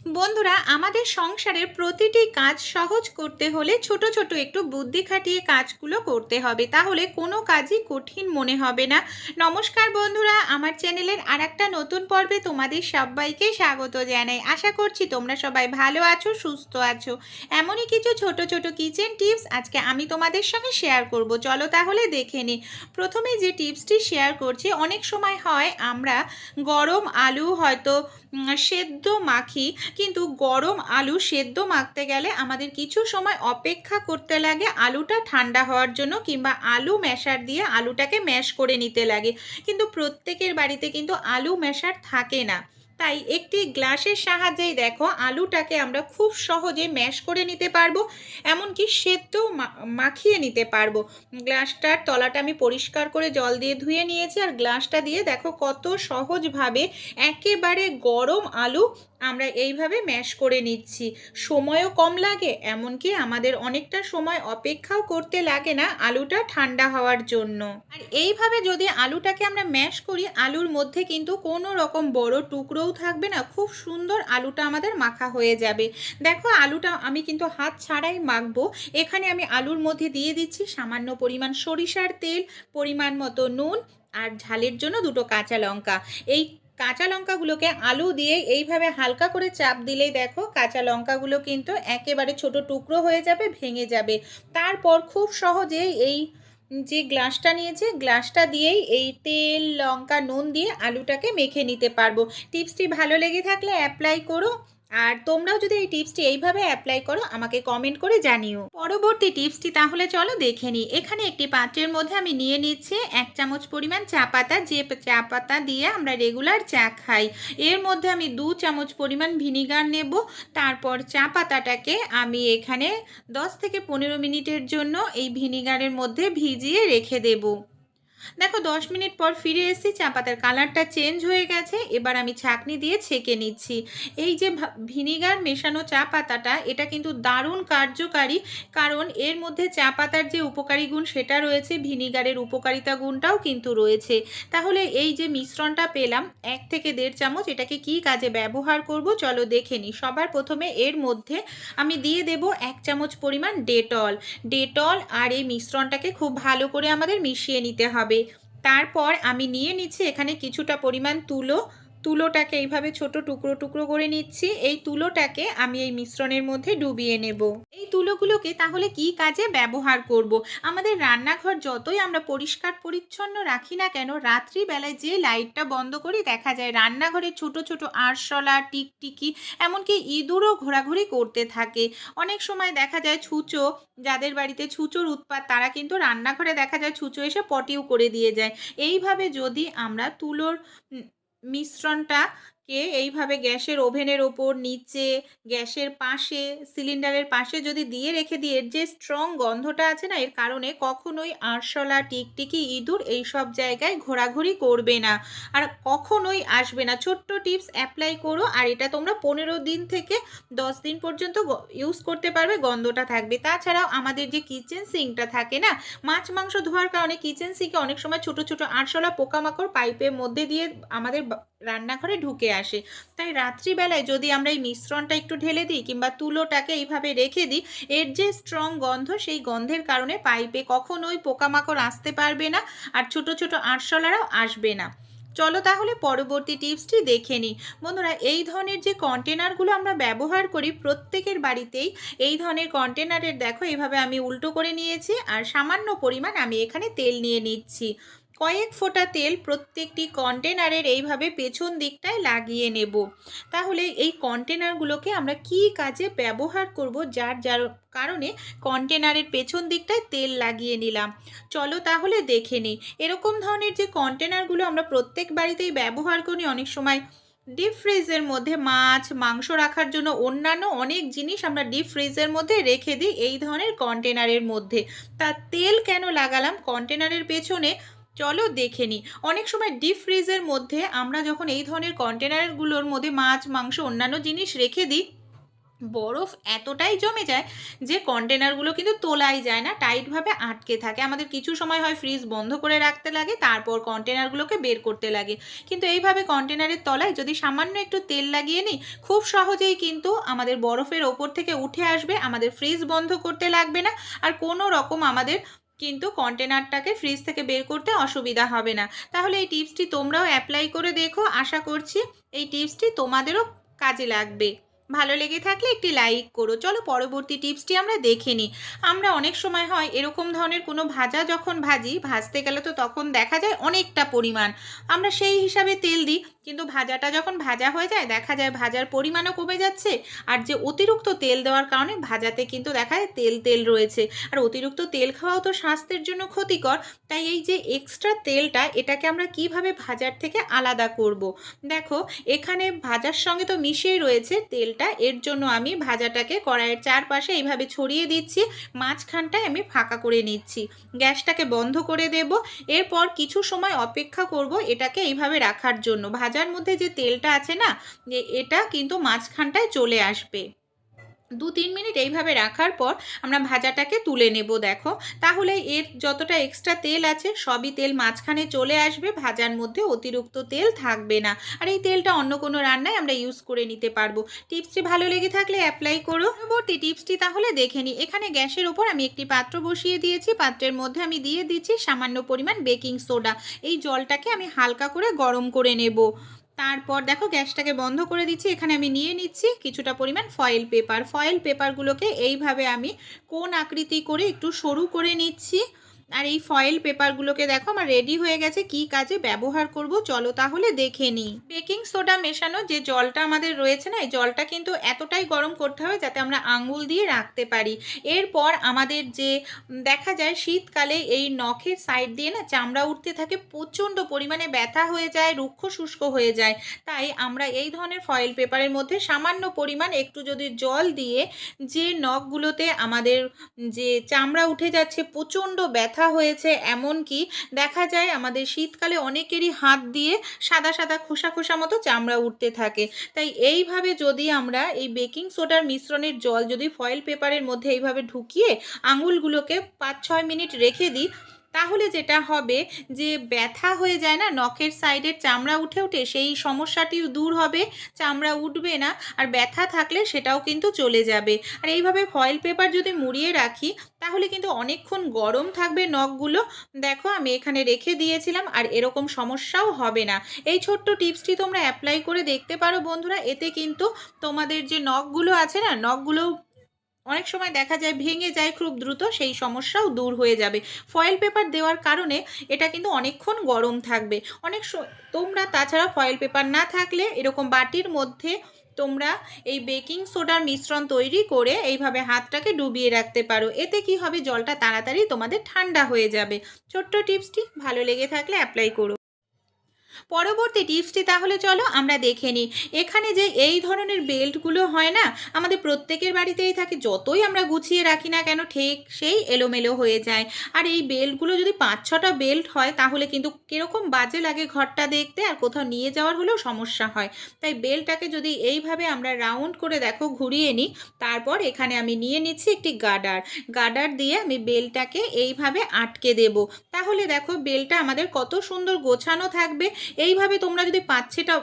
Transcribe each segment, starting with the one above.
বন্ধুরা, আমাদের সংসারের প্রতিটি কাজ সহজ করতে হলে ছোট ছোট একটু বুদ্ধি খাটিয়ে কাজগুলো করতে হবে। তাহলে কোনো কাজই কঠিন মনে হবে না। নমস্কার বন্ধুরা, আমার চ্যানেলের আর একটা নতুন পর্বে তোমাদের সবাইকে স্বাগত জানাই। আশা করছি তোমরা সবাই ভালো আছো, সুস্থ আছো। এমনই কিছু ছোট ছোট কিচেন টিপস আজকে আমি তোমাদের সঙ্গে শেয়ার করব। চলো তাহলে দেখে নিই প্রথমে যে টিপসটি শেয়ার করছি, অনেক সময় হয় আমরা গরম আলু হয়তো সেদ্ধ মাখি কিন্তু গরম আলু সেদ্ধ মাখতে গেলে আমাদের কিছু সময় অপেক্ষা করতে লাগে আলুটা ঠান্ডা হওয়ার জন্য কিংবা আলু ম্যাশার দিয়ে আলুটাকে ম্যাশ করে নিতে লাগে। কিন্তু প্রত্যেকের বাড়িতে কিন্তু আলু ম্যাশার থাকে না। তাই একটি গ্লাসের সাহায্যেই দেখো আলুটাকে আমরা খুব সহজে ম্যাশ করে নিতে পারব, এমনকি সেদ্ধ মাখিয়ে নিতে পারব। গ্লাসটার তলাটা আমি পরিষ্কার করে জল দিয়ে ধুয়ে নিয়েছি আর গ্লাসটা দিয়ে দেখো কত সহজভাবে একেবারে গরম আলু আমরা এইভাবে ম্যাশ করে নিচ্ছি। সময়ও কম লাগে, এমনকি আমাদের অনেকটা সময় অপেক্ষাও করতে লাগে না আলুটা ঠান্ডা হওয়ার জন্য। আর এইভাবে যদি আলুটাকে আমরা ম্যাশ করি, আলুর মধ্যে কিন্তু কোনো রকম বড় টুকরোও থাকবে না, খুব সুন্দর আলুটা আমাদের মাখা হয়ে যাবে। দেখো, আলুটা আমি কিন্তু হাত ছাড়াই মাখবো। এখানে আমি আলুর মধ্যে দিয়ে দিচ্ছি সামান্য পরিমাণ সরিষার তেল, পরিমাণ মতো নুন আর ঝালের জন্য দুটো কাঁচা লঙ্কা। এই কাঁচা লঙ্কাগুলোকে আলু দিয়ে এইভাবে হালকা করে চাপ দিলেই দেখো কাঁচা লঙ্কাগুলো কিন্তু একেবারে ছোট টুকরো হয়ে যাবে, ভেঙে যাবে। তারপর খুব সহজে এই যে গ্লাসটা নিয়েছে, গ্লাসটা দিয়েই এই তেল, লঙ্কা, নুন দিয়ে আলুটাকে মেখে নিতে পারব। টিপসটি ভালো লেগে থাকলে অ্যাপ্লাই করো। আর তোমরাও যদি এই টিপসটি এইভাবে অ্যাপ্লাই করো, আমাকে কমেন্ট করে জানিও। পরবর্তী টিপসটি তাহলে চলো দেখে নিই। এখানে একটি পাত্রের মধ্যে আমি নিয়ে নিচ্ছি এক চামচ পরিমাণ চা পাতা। যে চা পাতা দিয়ে আমরা রেগুলার চা খাই, এর মধ্যে আমি দু চামচ পরিমাণ ভিনিগার নেব। তারপর চা পাতাটাকে আমি এখানে দশ থেকে পনেরো মিনিটের জন্য এই ভিনিগারের মধ্যে ভিজিয়ে রেখে দেবো। দেখো, দশ মিনিট পর ফিরে এসেছি চা পাতার কালারটা চেঞ্জ হয়ে গেছে, এবার আমি ছাঁকনি দিয়ে ছেঁকে নিচ্ছি। এই যে ভিনিগার মেশানো চা পাতাটা, এটা কিন্তু দারুণ কার্যকারী, কারণ এর মধ্যে চা পাতার যে উপকারী গুণ সেটা রয়েছে, ভিনিগারের উপকারিতা গুণটাও কিন্তু রয়েছে। তাহলে এই যে মিশ্রণটা পেলাম, এক থেকে দেড় চামচ, এটাকে কি কাজে ব্যবহার করব চলো দেখে নিই। সবার প্রথমে এর মধ্যে আমি দিয়ে দেব এক চামচ পরিমাণ ডেটল। ডেটল আর এই মিশ্রণটাকে খুব ভালো করে আমাদের মিশিয়ে নিতে হবে। তারপর আমি নিয়ে নিচ্ছি এখানে কিছুটা পরিমাণ তুলো তুলোটাকে এইভাবে ছোট টুকরো টুকরো করে নিচ্ছি। এই তুলোটাকে আমি এই মিশ্রণের মধ্যে ডুবিয়ে নেব। এই তুলোগুলোকে তাহলে কি কাজে ব্যবহার করব। আমাদের রান্নাঘর যতই আমরা পরিষ্কার পরিচ্ছন্ন রাখি না কেন, রাত্রিবেলায় যে লাইটটা বন্ধ করি দেখা যায় রান্নাঘরে ছোট ছোট আরশলা, টিকটিকি, এমনকি ইঁদুরও ঘোরাঘুরি করতে থাকে। অনেক সময় দেখা যায় ছুঁচো, যাদের বাড়িতে ছুঁচোর উৎপাত, তারা কিন্তু রান্নাঘরে দেখা যায় ছুঁচো এসে পটিও করে দিয়ে যায়। এইভাবে যদি আমরা তুলোর উম, মিশ্রণটাকে এইভাবে গ্যাসের ওভেনের ওপর, নিচে, গ্যাসের পাশে, সিলিন্ডারের পাশে যদি দিয়ে রেখে দিয়ে এর যে স্ট্রং গন্ধটা আছে না, এর কারণে কখনোই আরশলা, টিকটিকি, ইঁদুর এই সব জায়গায় ঘোরাঘুরি করবে না। আর কখনোই আসবে না। ছোট্ট টিপস অ্যাপ্লাই করো আর এটা তোমরা পনেরো দিন থেকে দশ দিন পর্যন্ত ইউজ করতে পারবে, গন্ধটা থাকবে। তাছাড়াও আমাদের যে কিচেন সিঙ্কটা থাকে না, মাছ মাংস ধোয়ার কারণে কিচেন সিঙ্কে অনেক সময় ছোট ছোট আরশোলা পোকামাকড় পাইপের মধ্যে দিয়ে আমাদের রান্নাঘরে ঢুকে আসে তাই রাত্রিবেলায় যদি আমরা এই মিশ্রণটা একটু ঢেলে দিই কিংবা তুলোটাকে এইভাবে রেখে দিই, এর যে স্ট্রং গন্ধ সেই গন্ধের কারণে পাইপে কখনোই পোকামাকড় আসতে পারবে না আর ছোট ছোট আরশোলারাও আসবে না। চলো তাহলে পরবর্তী টিপসটি দেখে নিই। বন্ধুরা, এই ধরনের যে কন্টেনারগুলো আমরা ব্যবহার করি প্রত্যেকের বাড়িতেই, এই ধরনের কন্টেনারের দেখো, এইভাবে আমি উল্টো করে নিয়েছি আর সামান্য পরিমাণ আমি এখানে তেল নিয়ে নিচ্ছি। কয়েক ফোঁটা তেল প্রত্যেকটি কন্টেনারের এইভাবে পেছন দিকটায় লাগিয়ে নেব। তাহলে এই কন্টেনারগুলোকে আমরা কি কাজে ব্যবহার করব? যার যার কারণে কন্টেনারের পেছন দিকটায় তেল লাগিয়ে নিলাম। চলো তাহলে দেখে নিই। এরকম ধরনের যে কন্টেনারগুলো আমরা প্রত্যেক বাড়িতেই ব্যবহার করি, অনেক সময় ডিপ ফ্রিজের মধ্যে মাছ, মাংস রাখার জন্য অন্যান্য অনেক জিনিস আমরা ডিপ ফ্রিজের মধ্যে রেখে দিই এই ধরনের কন্টেনারের মধ্যে। তা তেল কেন লাগালাম? কন্টেনারের পেছনে চলো দেখে নিই অনেক সময় ডিপ ফ্রিজের মধ্যে আমরা যখন এই ধরনের কন্টেনারগুলোর মধ্যে মাছ, মাংস, অন্যান্য জিনিস রেখে দিই, বরফ এতটাই জমে যায় যে কন্টেনারগুলো কিন্তু তোলাই যায় না টাইটভাবে আটকে থাকে। আমাদের কিছু সময় হয় ফ্রিজ বন্ধ করে রাখতে লাগে, তারপর কন্টেনারগুলোকে বের করতে লাগে। কিন্তু এইভাবে কন্টেনারের তলায় যদি সামান্য একটু তেল লাগিয়ে নিই, খুব সহজেই কিন্তু আমাদের বরফের ওপর থেকে উঠে আসবে, আমাদের ফ্রিজ বন্ধ করতে লাগবে না। আর কোনো রকম আমাদের কিন্তু কন্টেনারটাকে ফ্রিজ থেকে বের করতে অসুবিধা হবে না। তাহলে এই টিপসটি তোমরাও অ্যাপ্লাই করে দেখো। আশা করছি এই টিপসটি তোমাদেরও কাজে লাগবে। ভালো লেগে থাকলে একটি লাইক করো। চলো পরবর্তী টিপসটি আমরা দেখে নিই। আমরা অনেক সময় হয় এরকম ধরনের কোনো ভাজা যখন ভাজি, ভাজতে গেলে তো তখন দেখা যায় অনেকটা পরিমাণ। আমরা সেই হিসাবে তেল দিই, কিন্তু ভাজাটা যখন ভাজা হয়ে যায়, দেখা যায় ভাজার পরিমাণও কমে যাচ্ছে। আর যে অতিরিক্ত তেল দেওয়ার কারণে ভাজাতে কিন্তু দেখা যায় তেল তেল রয়েছে। আর অতিরিক্ত তেল খাওয়াও তো স্বাস্থ্যের জন্য ক্ষতিকর। তাই এই যে এক্সট্রা তেলটা, এটাকে আমরা কীভাবে ভাজার থেকে আলাদা করব। দেখো, এখানে ভাজার সঙ্গে তো মিশিয়ে রয়েছে তেলটা। এর জন্য আমি ভাজাটাকে কড়াইয়ের চারপাশে এইভাবে ছড়িয়ে দিচ্ছি, মাঝখানটায় আমি ফাঁকা করে নিচ্ছি। গ্যাসটাকে বন্ধ করে দেব, এরপর কিছু সময় অপেক্ষা করব এটাকে এইভাবে রাখার জন্য। ভাজার মধ্যে যে তেলটা আছে না এটা কিন্তু মাঝখানটায় চলে আসবে। দু তিন মিনিট এইভাবে রাখার পর আমরা ভাজাটাকে তুলে নেব, দেখো। তাহলে এর যতটা এক্সট্রা তেল আছে, সবই তেল মাঝখানে চলে আসবে, ভাজার মধ্যে অতিরিক্ত তেল থাকবে না। আর এই তেলটা অন্য কোনো রান্নায় আমরা ইউজ করে নিতে পারব। টিপসটি ভালো লেগে থাকলে অ্যাপ্লাই করো। পরবর্তী টিপসটি তাহলে দেখে নিই এখানে গ্যাসের ওপর আমি একটি পাত্র বসিয়ে দিয়েছি। পাত্রের মধ্যে আমি দিয়ে দিচ্ছি সামান্য পরিমাণ বেকিং সোডা এই জলটাকে আমি হালকা করে গরম করে নেব। তারপর দেখো গ্যাসটাকে বন্ধ করে দিচ্ছি, এখানে আমি নিয়ে নিচ্ছি কিছুটা পরিমাণ ফয়েল পেপার ফয়েল পেপারগুলোকে এইভাবে আমি কোন আকৃতি করে একটু সরু করে নিচ্ছি। আর এই ফয়েল পেপারগুলোকে দেখো, আমার রেডি হয়ে গেছে, কি কাজে ব্যবহার করব, চলো তাহলে দেখে নিই বেকিং সোডা মেশানো যে জলটা আমাদের রয়েছে না, এই জলটা কিন্তু এতটাই গরম করতে হবে যাতে আমরা আঙ্গুল দিয়ে রাখতে পারি। এরপর আমাদের যে দেখা যায় শীতকালে এই নখের সাইড দিয়ে না চামড়া উঠতে থাকে, প্রচণ্ড পরিমাণে ব্যথা হয়ে যায়, রুক্ষ শুষ্ক হয়ে যায়। তাই আমরা এই ধরনের ফয়েল পেপারের মধ্যে সামান্য পরিমাণ একটু যদি জল দিয়ে যে নখগুলোতে আমাদের যে চামড়া উঠে যাচ্ছে, প্রচণ্ড ব্যথা ব্যথা হয়েছে এমন কি দেখা যায় আমাদের শীতকালে অনেকেরই হাত দিয়ে সাদা সাদা খোসা খোসা মতো চামড়া উঠতে থাকে। তাই এইভাবে যদি আমরা এই বেকিং সোডার মিশ্রণের জল যদি ফয়েল পেপারের মধ্যে এইভাবে ঢুকিয়ে আঙুলগুলোকে পাঁচ ছয় মিনিট রেখে দিই তাহলে যেটা হবে যে ব্যথা হয়ে যায় না, নখের সাইডের চামড়া উঠে উঠে সেই সমস্যাটিও দূর হবে, চামড়া উঠবে না আর ব্যথা থাকলে সেটাও কিন্তু চলে যাবে। আর এইভাবে ফয়েল পেপার যদি মুড়িয়ে রাখি, তাহলে কিন্তু অনেকক্ষণ গরম থাকবে নখগুলো। দেখো আমি এখানে রেখে দিয়েছিলাম আর এরকম সমস্যাও হবে না। এই ছোট্ট টিপসটি তোমরা অ্যাপ্লাই করে দেখতে পারো বন্ধুরা। এতে কিন্তু তোমাদের যে নখগুলো আছে না নখগুলো অনেক সময় দেখা যায় ভেঙে যায় খুব দ্রুত, সেই সমস্যাও দূর হয়ে যাবে। ফয়েল পেপার দেওয়ার কারণে এটা কিন্তু অনেকক্ষণ গরম থাকবে। অনেক তোমরা তাছাড়া ফয়েল পেপার না থাকলে এরকম বাটির মধ্যে তোমরা এই বেকিং সোডার মিশ্রণ তৈরি করে এইভাবে হাতটাকে ডুবিয়ে রাখতে পারো। এতে কি হবে? জলটা তাড়াতাড়ি তোমাদের ঠান্ডা হয়ে যাবে। ছোট্ট টিপসটি ভালো লেগে থাকলে অ্যাপ্লাই করো। পরবর্তী টিপসটি তাহলে চলো আমরা দেখে নিই। এখানে যে এই ধরনের বেল্টগুলো হয় না, আমাদের প্রত্যেকের বাড়িতেই থাকে, যতই আমরা গুছিয়ে রাখি না কেন ঠিক সেই এলোমেলো হয়ে যায়। আর এই বেল্টগুলো যদি পাঁচ ছটা বেল্ট হয়, তাহলে কিন্তু কীরকম বাজে লাগে ঘরটা দেখতে আর কোথাও নিয়ে যাওয়ার হলেও সমস্যা হয়। তাই বেল্টটাকে যদি এইভাবে আমরা রাউন্ড করে দেখো, ঘুরিয়ে নিই, তারপর এখানে আমি নিয়ে নিচ্ছি একটি গার্ডার গার্ডার দিয়ে আমি বেলটাকে এইভাবে আটকে দেব। তাহলে দেখো বেলটা আমাদের কত সুন্দর গোছানো থাকবে এইভাবে তোমরা যদি পাঁচ ছটা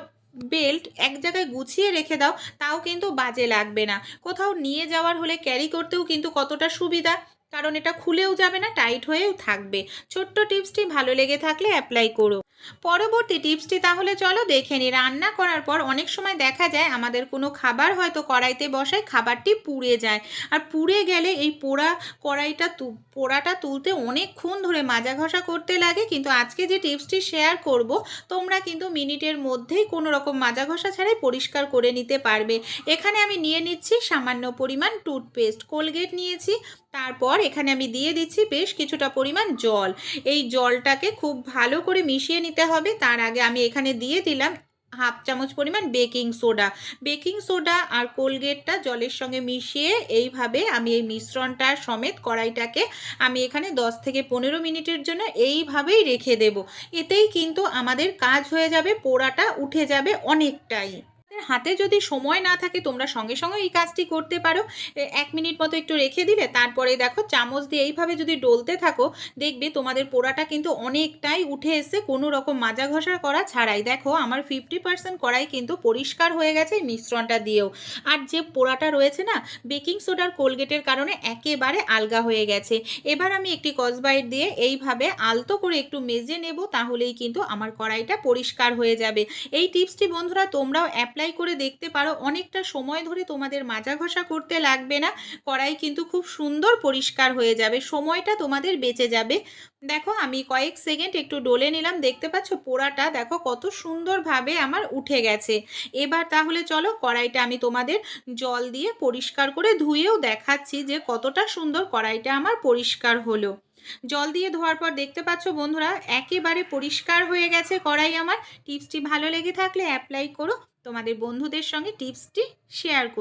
বেল্ট এক জায়গায় গুছিয়ে রেখে দাও, তাও কিন্তু বাজে লাগবে না। কোথাও নিয়ে যাওয়ার হলে ক্যারি করতেও কিন্তু কতটা সুবিধা। কারণ এটা খুলেও যাবে না, টাইট হয়েও থাকবে। ছোট্ট টিপসটি ভালো লেগে থাকলে অ্যাপ্লাই করো। পরবর্তী টিপসটি তাহলে চলো দেখে নিই। রান্না করার পর অনেক সময় দেখা যায় আমাদের কোনো খাবার হয়তো কড়াইতে বসায়, খাবারটি পুড়ে যায়। আর পুড়ে গেলে এই পোড়া কড়াইটা পোড়াটা তুলতে অনেকক্ষণ ধরে মাজা ঘষা করতে লাগে। কিন্তু আজকে যে টিপসটি শেয়ার করব, তোমরা কিন্তু মিনিটের মধ্যেই কোনো রকম মাজা ঘষা ছাড়াই পরিষ্কার করে নিতে পারবে। এখানে আমি নিয়ে নিচ্ছি সামান্য পরিমাণ টুথপেস্ট। কোলগেট নিয়েছি। তারপর এখানে আমি দিয়ে দিচ্ছি বেশ কিছুটা পরিমাণ জল। এই জলটাকে খুব ভালো করে মিশিয়ে নিতে হবে। তার আগে আমি এখানে দিয়ে দিলাম হাফ চামচ পরিমাণ বেকিং সোডা। বেকিং সোডা আর কোলগেটটা জলের সঙ্গে মিশিয়ে এইভাবে আমি এই মিশ্রণটার সমেত কড়াইটাকে আমি এখানে 10 থেকে পনেরো মিনিটের জন্য এইভাবেই রেখে দেব। এতেই কিন্তু আমাদের কাজ হয়ে যাবে, পোড়াটা উঠে যাবে অনেকটাই। হাতে যদি সময় না থাকে, তোমরা সঙ্গে সঙ্গে এই কাজটি করতে পারো। এক মিনিট মতো একটু রেখে দিলে তারপরে দেখো চামচ দিয়ে এইভাবে যদি ডলতে থাকো, দেখবে তোমাদের পোড়াটা কিন্তু অনেকটাই উঠে এসে কোনো রকম মাজা ঘষা করা ছাড়াই। দেখো আমার ফিফটি পার্সেন্ট কড়াই কিন্তু পরিষ্কার হয়ে গেছে মিশ্রণটা দিয়েও। আর যে পোড়াটা রয়েছে না বেকিং সোডার কোলগেটের কারণে একেবারে আলগা হয়ে গেছে। এবার আমি একটি কসবাইট দিয়ে এইভাবে আলতো করে একটু মেজে নেব, তাহলেই কিন্তু আমার কড়াইটা পরিষ্কার হয়ে যাবে। এই টিপসটি বন্ধুরা তোমরাও অ্যাপ্লাই করে দেখতে পারো, অনেকটা সময় ধরে তোমাদের মাজা ঘষা করতে লাগবে না, কড়াই কিন্তু খুব সুন্দর পরিষ্কার হয়ে যাবে, সময়টা তোমাদের বেঁচে যাবে। দেখো আমি কয়েক সেকেন্ড একটু ডলে নিলাম, দেখতে পাচ্ছ পোড়াটা, দেখো কত সুন্দরভাবে আমার উঠে গেছে। এবার তাহলে চলো কড়াইটা আমি তোমাদের জল দিয়ে পরিষ্কার করে ধুয়েও দেখাচ্ছি যে কতটা সুন্দর কড়াইটা আমার পরিষ্কার হলো। জল দিয়ে ধোয়ার পর দেখতে পাচ্ছ বন্ধুরা, একেবারে পরিষ্কার হয়ে গেছে কড়াই আমার। টিপসটি ভালো লেগে থাকলে অ্যাপ্লাই করো। তোমাদের বন্ধুদের সঙ্গে টিপসটি শেয়ার করো